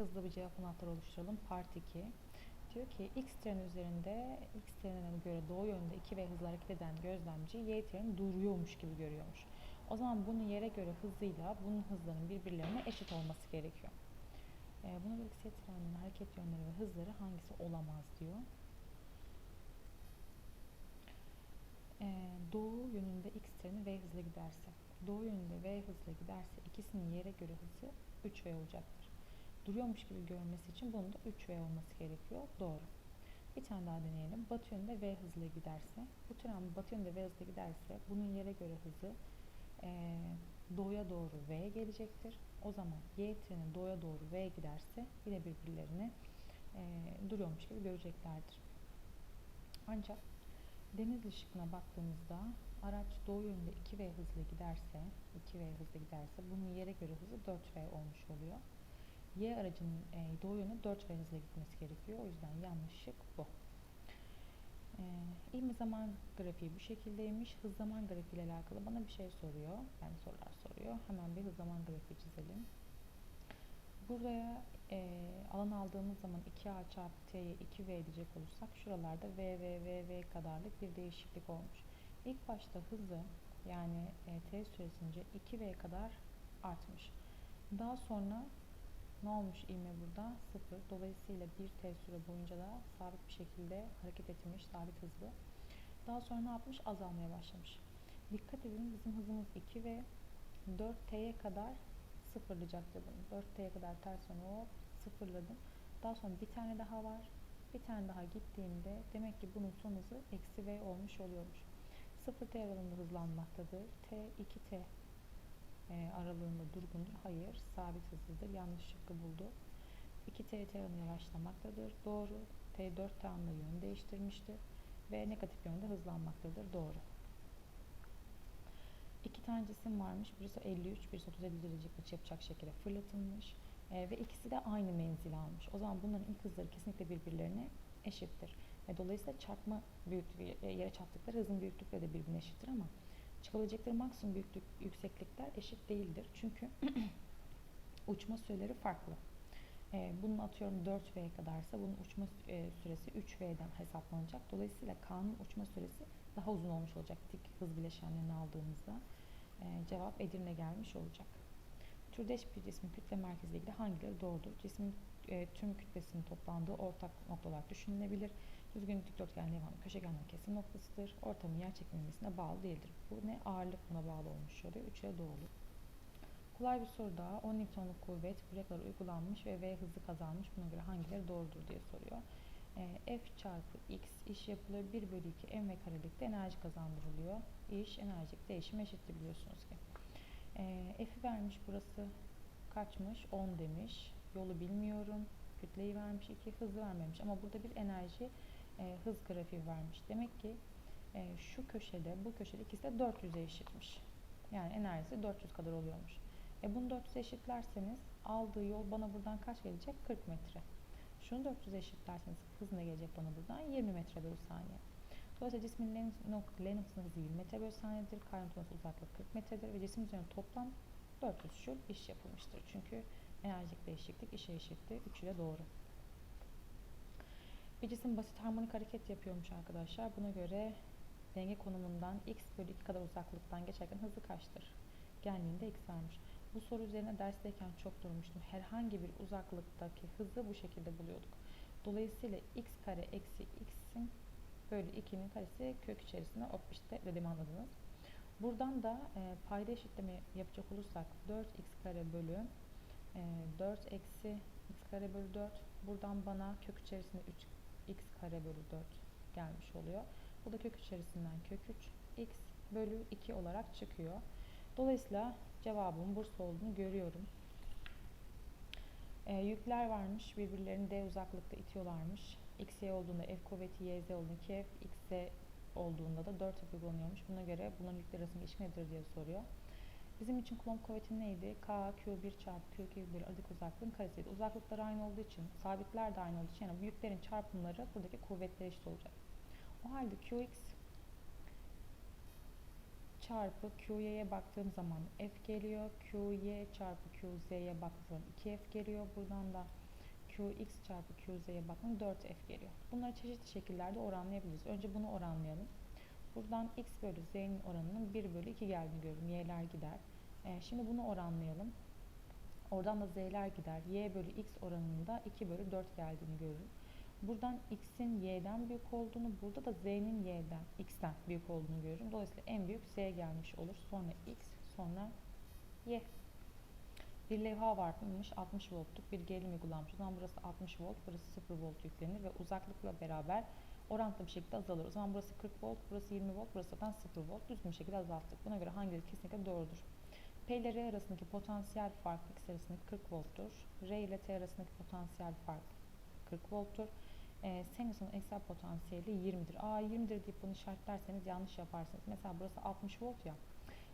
hızlı bir cevap anahtarı oluşturalım. Part 2. Diyor ki x treni üzerinde x trenine göre doğu yönünde 2v hızla hareket eden gözlemci y treni duruyormuş gibi görüyormuş. O zaman bunun yere göre hızıyla bunun hızlarının birbirlerine eşit olması gerekiyor. Ee, buna göre x treninin hareket yönleri ve hızları hangisi olamaz diyor. Ee, doğu yönünde x treni v hızla giderse, doğu yönünde v hızla giderse ikisinin yere göre hızı 3v olacaktır. Duruyormuş gibi görmesi için bunun da 3v olması gerekiyor. Doğru. Bir tane daha deneyelim. Batı yönünde v hızla giderse, bu tren batı yönünde v hızla giderse bunun yere göre hızı e, doğuya doğru v gelecektir. O zaman y treni doğuya doğru v giderse yine birbirlerini e, duruyormuş gibi göreceklerdir. Ancak Denizli şıkkına baktığımızda araç doğu yönünde 2V hızla giderse, 2V hızla giderse bunun yere göre hızı 4V olmuş oluyor. Y aracının e, doğu yönü 4V hızla gitmesi gerekiyor. O yüzden yanlış şık bu. E, ilmi zaman grafiği bu şekildeymiş. Hız zaman grafiği ile alakalı bana bir şey soruyor. Yani sorular soruyor. Hemen bir hız zaman grafiği çizelim. Buraya e, alan aldığımız zaman 2A çarpı T'ye 2V diyecek olursak şuralarda V, V, V, V kadarlık bir değişiklik olmuş. İlk başta hızı yani e, T süresince 2V kadar artmış. Daha sonra ne olmuş ilme burada? 0. Dolayısıyla 1 T süre boyunca da sabit bir şekilde hareket etmiş, sabit hızlı. Daha sonra ne yapmış? Azalmaya başlamış. Dikkat edin bizim hızımız 2 ve 4T'ye kadar sıfırlayacak dedim. 4T'ye kadar ters yöne hop sıfırladım. Daha sonra bir tane daha var. Bir tane daha gittiğimde demek ki bunun son hızı eksi V olmuş oluyormuş. 0T aralığında hızlanmaktadır. T 2T e, aralığında durgundur. Hayır, sabit hızlıdır. Yanlış şıkkı buldu. 2T T oranı yavaşlamaktadır. Doğru. T 4 T anla yön değiştirmiştir. Ve negatif yönde hızlanmaktadır. Doğru. İki tane cisim varmış. Birisi 53, birisi 37 derece açı yapacak şekilde fırlatılmış. E, ve ikisi de aynı menzil almış. O zaman bunların ilk hızları kesinlikle birbirlerine eşittir. E, dolayısıyla çarpma büyüklüğü, e, yere çarptıkları hızın büyüklükleri de birbirine eşittir ama çıkabilecekleri maksimum büyüklük, yükseklikler eşit değildir. Çünkü uçma süreleri farklı. E, bunun atıyorum 4V kadarsa bunun uçma e, süresi 3V'den hesaplanacak. Dolayısıyla K'nın uçma süresi daha uzun olmuş olacak dik hız bileşenlerini aldığımızda. E, cevap Edirne gelmiş olacak. Türdeş bir cismin kütle merkeziyle ilgili hangileri doğrudur? Cismin e, tüm kütlesinin toplandığı ortak noktalar düşünülebilir. Düzgün dikdörtgen levhanın köşegenlerin kesim noktasıdır. Ortamın yer çekilmesine bağlı değildir. Bu ne? Ağırlık buna bağlı olmuş oluyor. 3'e doğru. Kolay bir soru daha. 10 Newton'luk kuvvet breklara uygulanmış ve V hızı kazanmış. Buna göre hangileri doğrudur diye soruyor. E, F çarpı X iş yapılıyor. 1 bölü 2 M karelikte enerji kazandırılıyor. İş, enerjik değişim eşittir biliyorsunuz ki. E, F'i vermiş burası kaçmış? 10 demiş. Yolu bilmiyorum. Kütleyi vermiş 2, hızı vermemiş. Ama burada bir enerji e, hız grafiği vermiş. Demek ki e, şu köşede, bu köşede ikisi de 400'e eşitmiş. Yani enerjisi 400 kadar oluyormuş. E bunu 400'e eşitlerseniz aldığı yol bana buradan kaç gelecek? 40 metre. Şunu 400'e eşitlerseniz hız ne gelecek bana buradan? 20 metre bölü saniye. Dolayısıyla cismin L noktasının hızı 20 metre bölü saniyedir. K noktasının uzaklığı 40 metredir ve cisim üzerine toplam 400 şul iş yapılmıştır. Çünkü enerjik değişiklik işe eşitti. Üçü de doğru. Bir cisim basit harmonik hareket yapıyormuş arkadaşlar. Buna göre denge konumundan x bölü 2 kadar uzaklıktan geçerken hızı kaçtır? Genliğinde x vermiş. Bu soru üzerine dersteyken çok durmuştum. Herhangi bir uzaklıktaki hızı bu şekilde buluyorduk. Dolayısıyla x kare eksi x'in bölü 2'nin karesi kök içerisinde hop işte dedim anladınız. Buradan da e, payda eşitleme yapacak olursak 4x kare bölü e, 4 eksi x kare bölü 4. Buradan bana kök içerisinde 3 x kare bölü 4 gelmiş oluyor. Bu da kök içerisinden kök 3 x bölü 2 olarak çıkıyor. Dolayısıyla cevabım Bursa olduğunu görüyorum. E, yükler varmış. Birbirlerini d uzaklıkta itiyorlarmış. x, y olduğunda F kuvveti y, z olduğunda 2F, x, z olduğunda da 4 F uygulanıyormuş. Buna göre bunların yükler arasındaki ilişki nedir diye soruyor. Bizim için Coulomb kuvveti neydi? K, Q1 çarpı Q2 bölü aradaki uzaklığın karesiydi. Uzaklıklar aynı olduğu için, sabitler de aynı olduğu için yani bu yüklerin çarpımları buradaki kuvvetler eşit olacak. O halde Qx çarpı Qy'ye baktığım zaman F geliyor. Qy çarpı Qz'ye baktığım zaman 2F geliyor. Buradan da Qx çarpı Qz'ye bakın 4f geliyor. Bunları çeşitli şekillerde oranlayabiliriz. Önce bunu oranlayalım. Buradan x bölü z'nin oranının 1 bölü 2 geldiğini görüyorum. Y'ler gider. Ee, şimdi bunu oranlayalım. Oradan da z'ler gider. y bölü x oranında 2 bölü 4 geldiğini görürüm. Buradan x'in y'den büyük olduğunu, burada da z'nin y'den, x'ten büyük olduğunu görürüm. Dolayısıyla en büyük z gelmiş olur. Sonra x, sonra y. Bir levha varmış 60 voltluk bir gerilim uygulanmış. O zaman burası 60 volt, burası 0 volt yüklenir ve uzaklıkla beraber orantılı bir şekilde azalır. O zaman burası 40 volt, burası 20 volt, burası zaten 0 volt. Düzgün bir şekilde azalttık. Buna göre hangileri kesinlikle doğrudur? P ile R arasındaki potansiyel fark X arasındaki 40 volttur. R ile T arasındaki potansiyel fark 40 volttur. E, sinüsün eksel potansiyeli 20'dir. Aa 20'dir deyip bunu işaretlerseniz yanlış yaparsınız. Mesela burası 60 volt ya.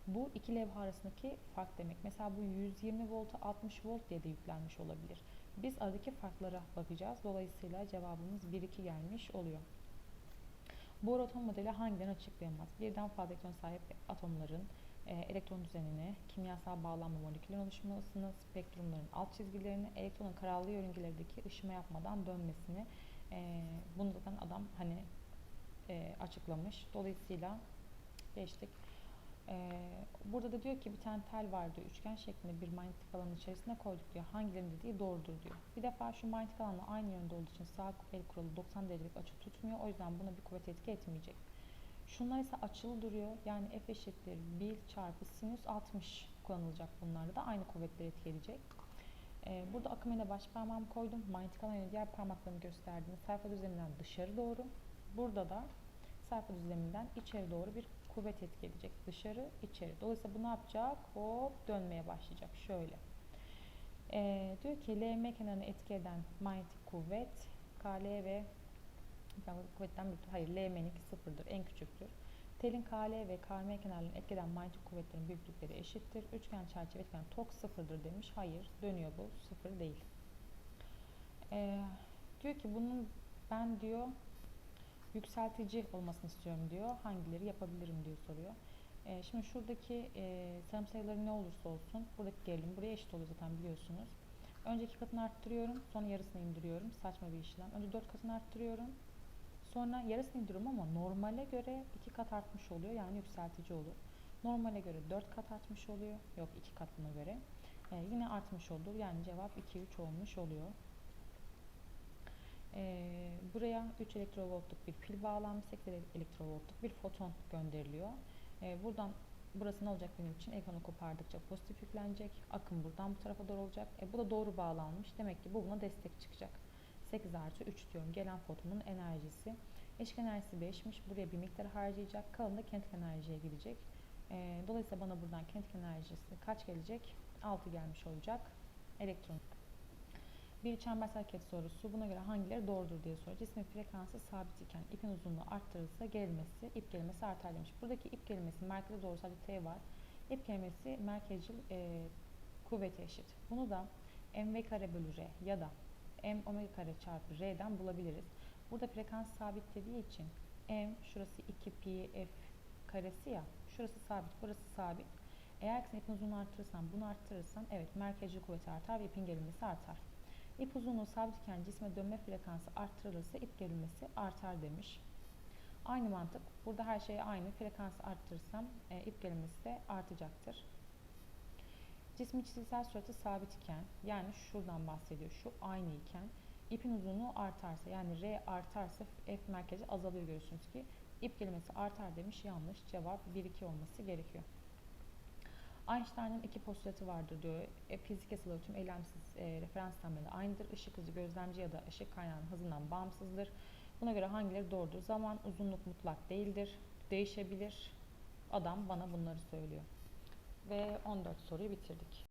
Bu iki levha arasındaki fark demek. Mesela bu 120 volta 60 volt diye de yüklenmiş olabilir. Biz aradaki farklara bakacağız. Dolayısıyla cevabımız 1-2 gelmiş oluyor. Bohr atom modeli hangilerini açıklayamaz? Birden fazla elektron sahip atomların e, elektron düzenini, kimyasal bağlanma moleküllerin oluşmasını, spektrumların alt çizgilerini, elektronun kararlı yörüngelerdeki ışıma yapmadan dönmesini e, bunu zaten adam hani e, açıklamış. Dolayısıyla geçtik. Ee, burada da diyor ki bir tane tel vardı üçgen şeklinde bir manyetik alanın içerisine koyduk diyor. Hangilerinin dediği doğrudur diyor. Bir defa şu manyetik alanla aynı yönde olduğu için sağ el kuralı 90 derecelik açı tutmuyor. O yüzden buna bir kuvvet etki etmeyecek. Şunlar ise açılı duruyor. Yani F eşittir 1 çarpı sinüs 60 kullanılacak bunlarda da aynı kuvvetleri etki edecek. Ee, burada akım ile baş parmağımı koydum. Manyetik alan ile diğer parmaklarımı gösterdiğinde sayfa düzleminden dışarı doğru. Burada da sayfa düzleminden içeri doğru bir kuvvet etki edecek. Dışarı, içeri. Dolayısıyla bu ne yapacak? Hop dönmeye başlayacak. Şöyle. Ee, diyor ki LM kenarını etki eden manyetik kuvvet KL ve kuvvetten bir hayır LM'ninki sıfırdır. En küçüktür. Telin KL ve KM kenarlarını etki eden manyetik kuvvetlerin büyüklükleri eşittir. Üçgen çerçeve etken tok sıfırdır demiş. Hayır. Dönüyor bu. Sıfır değil. Ee, diyor ki bunun ben diyor yükseltici olmasını istiyorum diyor. Hangileri yapabilirim diyor soruyor. E, şimdi şuradaki e, sayım sayıları ne olursa olsun buradaki gerilim buraya eşit oluyor zaten biliyorsunuz. Önce iki katını arttırıyorum. Sonra yarısını indiriyorum. Saçma bir işlem. Önce dört katını arttırıyorum. Sonra yarısını indiriyorum ama normale göre iki kat artmış oluyor. Yani yükseltici olur. Normale göre dört kat artmış oluyor. Yok iki katına göre. E, yine artmış olur. Yani cevap 2-3 olmuş oluyor. Ee, buraya 3 elektrovoltluk bir pil bağlanmış, 8 elektrovoltluk bir foton gönderiliyor. Ee, buradan burası ne olacak benim için? Elektronu kopardıkça pozitif yüklenecek. Akım buradan bu tarafa doğru olacak. E, bu da doğru bağlanmış. Demek ki bu buna destek çıkacak. 8 artı 3 diyorum. Gelen fotonun enerjisi. Eşik enerjisi 5'miş. Buraya bir miktar harcayacak. Kalanı da kinetik enerjiye gidecek. E, dolayısıyla bana buradan kinetik enerjisi kaç gelecek? 6 gelmiş olacak. Elektron bir çembersel hareket sorusu. Buna göre hangileri doğrudur diye soruyor. Cismin frekansı sabit iken ipin uzunluğu arttırılırsa gerilmesi, ip gerilmesi artar demiş. Buradaki ip gerilmesi merkeze doğru sadece T var. İp gerilmesi merkezcil e, kuvvete eşit. Bunu da mv kare bölü r ya da m omega kare çarpı r'den bulabiliriz. Burada frekans sabit dediği için m şurası 2 pi f karesi ya şurası sabit burası sabit. Eğer ipin uzunluğunu arttırırsan bunu arttırırsan evet merkezcil kuvveti artar ve ipin gerilmesi artar. İp uzunluğu sabitken cisme dönme frekansı arttırılırsa ip gerilmesi artar demiş. Aynı mantık. Burada her şey aynı. Frekans arttırırsam e, ip gerilmesi de artacaktır. Cismin çizgisel süratı sabit iken yani şuradan bahsediyor. Şu aynı iken ipin uzunluğu artarsa yani R artarsa F merkezi azalıyor görüyorsunuz ki ip gerilmesi artar demiş. Yanlış. Cevap 1-2 olması gerekiyor. Einstein'ın iki postulatı vardır diyor. E, fizik yasaları tüm eylemsiz e, referans sistemlerinde aynıdır. Işık hızı gözlemci ya da ışık kaynağının hızından bağımsızdır. Buna göre hangileri doğrudur? Zaman, uzunluk mutlak değildir. Değişebilir. Adam bana bunları söylüyor. Ve 14 soruyu bitirdik.